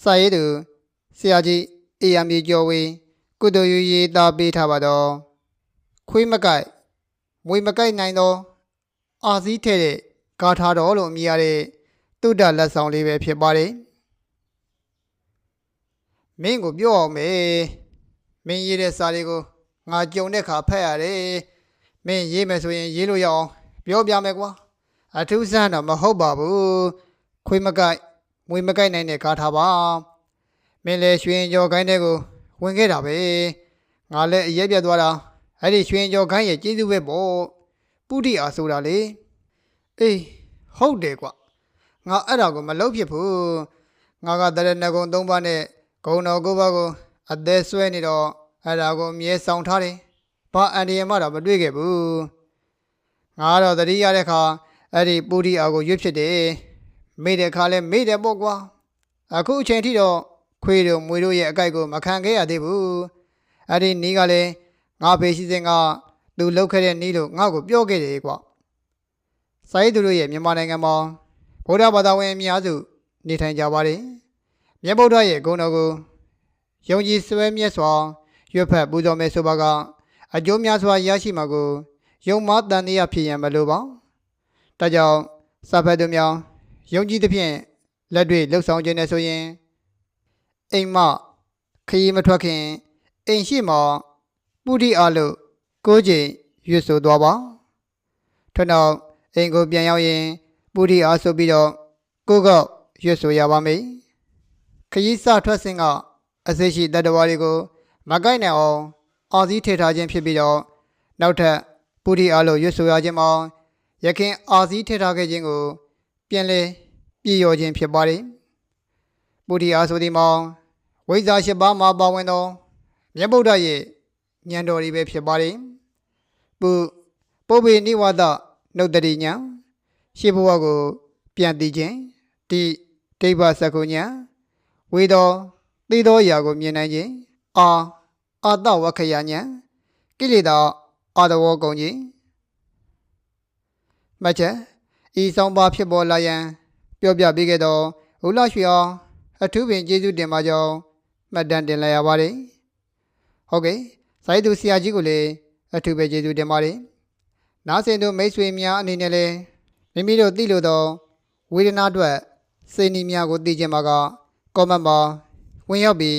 စာရေးသူဆရာကြီးအေယံမြေကျော်ဝေကုသိုလ်ယူရေးသားပေးထားပါတော့ခွေးမကိုက်မွေမကိုက်နိုင်သောအာစည်းထဲ့တဲ့ဂါထာတော်လို့အမည်ရတဲ့တုဒ္ဒလက်ဆောင်လေးပဲဖြစ်ပါတယ်မင်းကိုပြောအောင်မေမင်းရေးတဲ့စာလေးကိုငါကြုံတဲ့ခါဖတ်ရတယ်မင်းရေးမယ်ဆိုရင်ရေးလို့ရအောင်ပြောပြမယ်ကွာအထူးဆန်းတော့မဟုတ်ပါဘူးခွေးမကိုက် မွေမကိုက်နိုင်တဲ့ဂါထာပါမင်းလည်းရွှေရင်ကျော်ခိုင်းတဲ့ကိုဝင်ခဲ့တာပဲငါလည်းအရက်ပြတ်သွားတာအဲ့ဒီရွှေရင်ကျော်ခိုင်းရဲ့ကျေးဇူးပဲပေါ့ပုတိအားဆိုတာလေအေးဟုတ်တယ်ကွငါအဲ့ဒါကိုမလုပ်ဖြစ်ဘူးငါကတရဏဂုံ၃ပါးနဲ့ဂုံတော်၉ပါးကိုအသက်ဆွဲနေတော့အဲ့ဒါကိုအမြဲဆောင်ထားတယ်ဘာအန်ဒီယမတော့မတွေ့ခဲ့ဘူးငါတော့တတိရတဲ့ခါအဲ့ဒီပုတိအားကိုရွတ်ဖြစ်တယ် မိတဲ့ခါလဲမိတယ်ပေါ့ကွာအခုအချိန်ထိတော့ခွေးတို့မွေတို့ရဲ့အကြိုက်ကိုမခံခဲ့ရသေးဘူးအဲ့ဒီနီးကလည်းငါဖေးရှိစဉ်ကသူလှုပ်ခဲ့တဲ့နီးလို့ငါ့ကိုပြောခဲ့တယ်ကွစာရေးသူတို့ရဲ့မြန်မာနိုင်ငံမှာဗုဒ္ဓဘာသာဝင်အများစုနေထိုင်ကြပါတယ်မြတ်ဗုဒ္ဓရဲ့ဂုဏ်တော်ကိုယုံကြည်စွဲမြတ်စွာရွတ်ဖတ်ပူဇော်မယ်ဆိုပါကအကျိုးများစွာရရှိမှာကိုယုံမတန်တရားဖြစ်ရန်မလိုပါဒါကြောင့်စာဖတ်သူများ ယုံကြည်သဖြင့်လက်တွေ့လှုပ်ဆောင်ခြင်းနဲ့ဆိုရင်အိမ်မခရီးမထွက်ခင်အိမ်ရှိမှပုရိအားလို့ကိုးချိန်ရွတ်ဆိုသွားပါထို့နောက်အိမ်ကိုပြန်ရောက်ရင်ပုရိအားဆိုပြီးတော့ကိုးကောက်ရွတ်ဆိုရပါမယ်ခရီးစထွက်စဉ်ကအစိရှိတတ္တဝါတွေကိုမကိုက်နိုင်အောင်အာစည်းထည့်ထားခြင်းဖြစ်ပြီးတော့နောက်ထပ်ပုရိအားလို့ရွတ်ဆိုရခြင်းမှာရခင်အာစည်းထည့်ထားခဲ့ခြင်းကို ပြန်လဲပြည့်ရောခြင်းဖြစ်ပါတယ်။ဗုဒ္ဓအားဆိုသည်မှာဝိဇ္ဇာ၈ပါးမှာပါဝင်သောမြတ်ဗုဒ္ဓရဲ့ဉာဏ်တော်တွေပဲဖြစ်ပါတယ်။ပုပုဗ္ဗေနိဝါဒနှုတ်တရိညာရှေးဘဝကို ပြန်သိခြင်းတိဒိဗ္ဗစကုညာဝေသောသိသောအရာကိုမြင်နိုင်ခြင်းအာအာတဝခယညာကိလေသာအာတဝကုန်ခြင်းမှတ်ချက် ဤဆောင်ပါဖြစ်ပေါ်လာရန်ပြောပြပေးခဲ့သောဟူလာရွှေအောင်အထူးပင်ကျေးဇူးတင်ပါကြောင်းမှတ်တမ်းတင်လိုက်ရပါတယ်။ဟုတ်ကဲ့။စာရေးသူဆရာကြီးကိုလည်းအထူးပဲကျေးဇူးတင်ပါတယ်။နားဆင်သူမိတ်ဆွေများအနေနဲ့လည်းမိမိတို့သိလို့သောဝေဒနာအတွက်စိတ်နှီးများကိုသိချင်ပါကကောမန့်မှာဝင်ရောက်ပြီး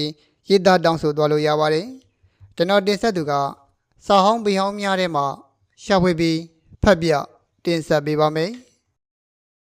ရေးသားတောင်းဆိုသွားလို့ရပါတယ်။ကျွန်တော်တင်ဆက်သူကစာဟောင်းပေဟောင်းများထဲမှာရှာဖွေပြီးဖတ်ပြတင်ဆက်ပေးပါမယ်။